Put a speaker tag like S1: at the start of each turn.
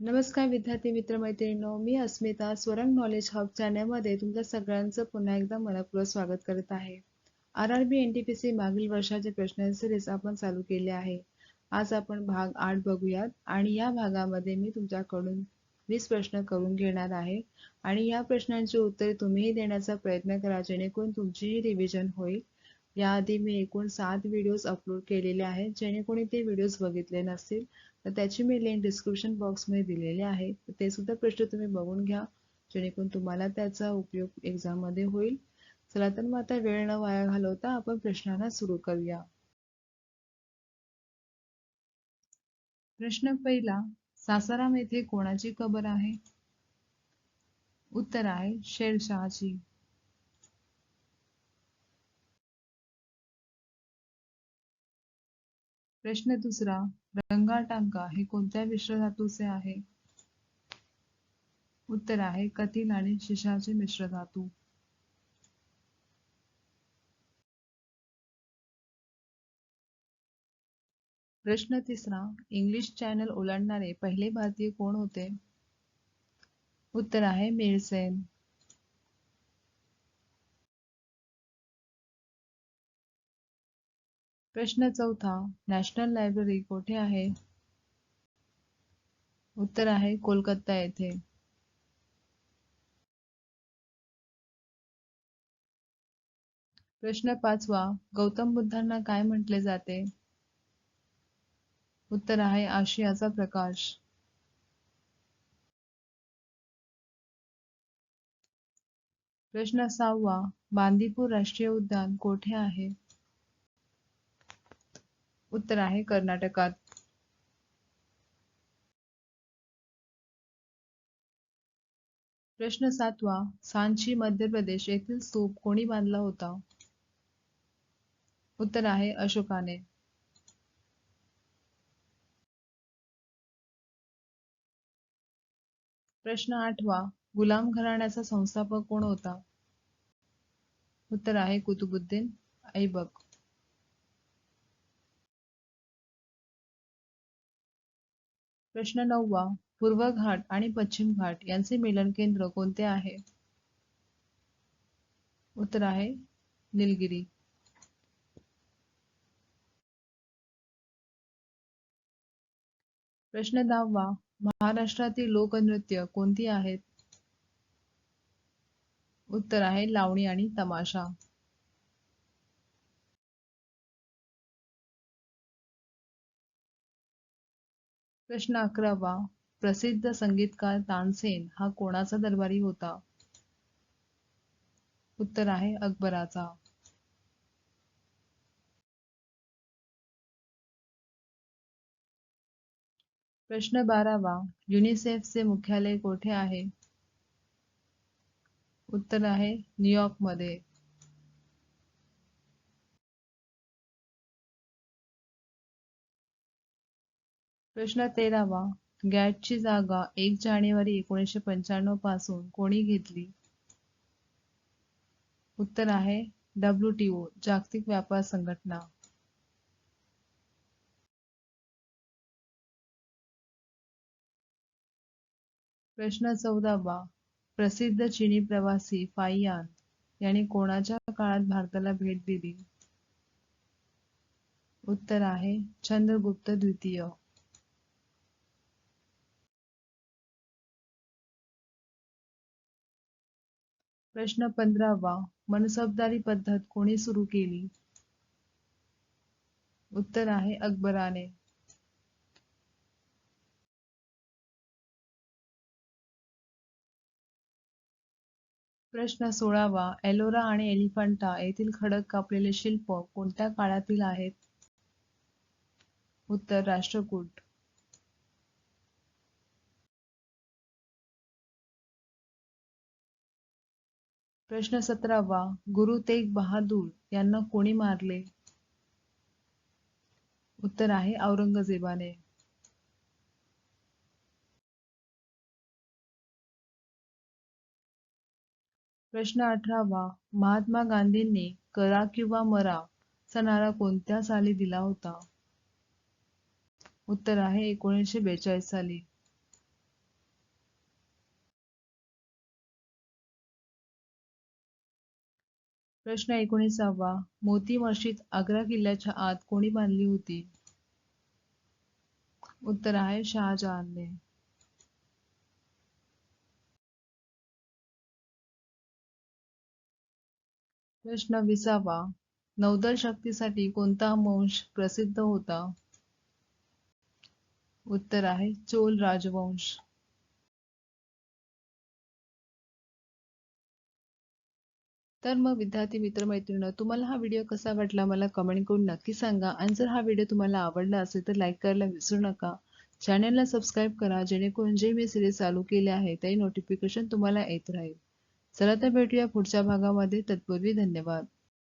S1: नमस्कार विद्यार्थी मित्र मैत्रिणींनो मी अस्मिता स्वरंग नॉलेज हब चॅनलमध्ये तुमच्या सगळ्यांचं पुन्हा एकदा मनपूर्वक स्वागत करत आहे. R R B N T P C मागील वर्षाचे प्रश्न सिरीज आपण चालू केले आहे. आज आपण भाग आठ बघूयात आणि या भागामध्ये मी तुमच्याकडून वीस प्रश्न करून घेणार आहे. आणि या प्रश्नांची उत्तरे तुम्हीही देण्याचा प्रयत्न करा जेणेकरून तुमचीही रिव्हिजन होईल. याआधी मी एकूण सात व्हिडिओज अपलोड केलेले आहेत जेणेकरून ते व्हिडिओज बघितले नसतील. तर त्याची मी लिंक डिस्क्रिप्शन बॉक्समध्ये दिलेली आहे. तर ते सुद्धा प्रश्न तुम्ही बघून घ्या जेणेकरून तुम्हाला त्याचा उपयोग एक्झाममध्ये होईल. चला तर मग आता वेळ न वाया घालवता आपण प्रश्नांना सुरू करूया. प्रश्न पहिला सासाराम येथे कोणाची कबर आहे? उत्तर आहे शेरशहाची. प्रश्न दुसरा रंगाटांका हे कोणत्या मिश्रधातूचे आहे? उत्तर आहे कथिल आणि शिशाचे मिश्रधातू. प्रश्न तिसरा इंग्लिश चॅनल ओलांडणारे पहिले भारतीय कोण होते? उत्तर आहे मेळसेन प्रश्न चौथा नॅशनल लायब्ररी कोठे आहे? उत्तर आहे कोलकाता येथे. प्रश्न पाचवा गौतम बुद्धांना काय म्हटले जाते? उत्तर आहे आशियाचा प्रकाश. प्रश्न सहावा बांदीपूर राष्ट्रीय उद्यान कोठे आहे? उत्तर आहे कर्नाटकात. प्रश्न सातवा सांची मध्य प्रदेश येथील स्तूप कोणी बांधला होता? उत्तर आहे अशोकाने. प्रश्न आठवा गुलाम घराण्याचा संस्थापक कोण होता? उत्तर आहे कुतुबुद्दीन ऐबक. प्रश्न नववा पूर्व घाट आणि पश्चिम घाट यांचे मिलन केंद्र कोणते आहे? उत्तर आहे निलगिरी. प्रश्न दहावा महाराष्ट्रातील लोकनृत्य कोणती आहेत? उत्तर आहे लावणी आणि तमाशा. प्रश्न अकरावा. प्रसिद्ध संगीतकार तानसेन हा कोणाचा दरबारी होता? उत्तर आहे अकबराचा. प्रश्न बारावा. युनिसेफचे मुख्यालय कोठे आहे? उत्तर आहे न्यूयॉर्क प्रश्न तेरावा. गॅटची जागा एक जानेवारी एकोणीसशे पंच्याण्णवपासून कोणी घेतली? उत्तर आहे डब्ल्यूटीओ जागतिक व्यापार संघटना. प्रश्न चौदावा. प्रसिद्ध चिनी प्रवासी फाईयान यांनी कोणाच्या काळात भारताला भेट दिली? उत्तर आहे चंद्रगुप्त द्वितीय. प्रश्न पंधरावा. मनसबदारी पद्धत कोणी सुरू केली? उत्तर आहे अकबराने. प्रश्न सोळावा. एलोरा आणि एलिफंटा येथील खडक कापलेले शिल्प कोणत्या काळातील आहेत? उत्तर राष्ट्रकूट. प्रश्न सतरावा. गुरु तेग बहादूर यांना कोणी मारले? उत्तर आहे औरंगजेबाने. प्रश्न अठरावा. महात्मा गांधींनी करा किंवा मरा चा नारा कोणत्या साली दिला होता? उत्तर आहे एकोणीसशे बेचाळीस साली. प्रश्न एकोणीसावा. मोती मशीद आग्रा किल्ल्याच्या आत कोणी बांधली होती? उत्तर आहे शहाजहानने. प्रश्न विसावा. नौदल शक्तीसाठी कोणता वंश प्रसिद्ध होता? उत्तर आहे चोल राजवंश. तर मग विद्यार्थी मित्रमैत्रिणी तुम्हाला हा व्हिडिओ कसा वाटला मला कमेंट करून नक्की सांगा. आणि जर हा व्हिडिओ तुम्हाला आवडला असेल तर लाईक करायला विसरू नका. चॅनलला सबस्क्राईब करा जेणेकरून जे मी सिरीज चालू केले आहे त्याही नोटिफिकेशन तुम्हाला येत राहील. चला तर भेटूया पुढच्या भागामध्ये. तत्पूर्वी धन्यवाद.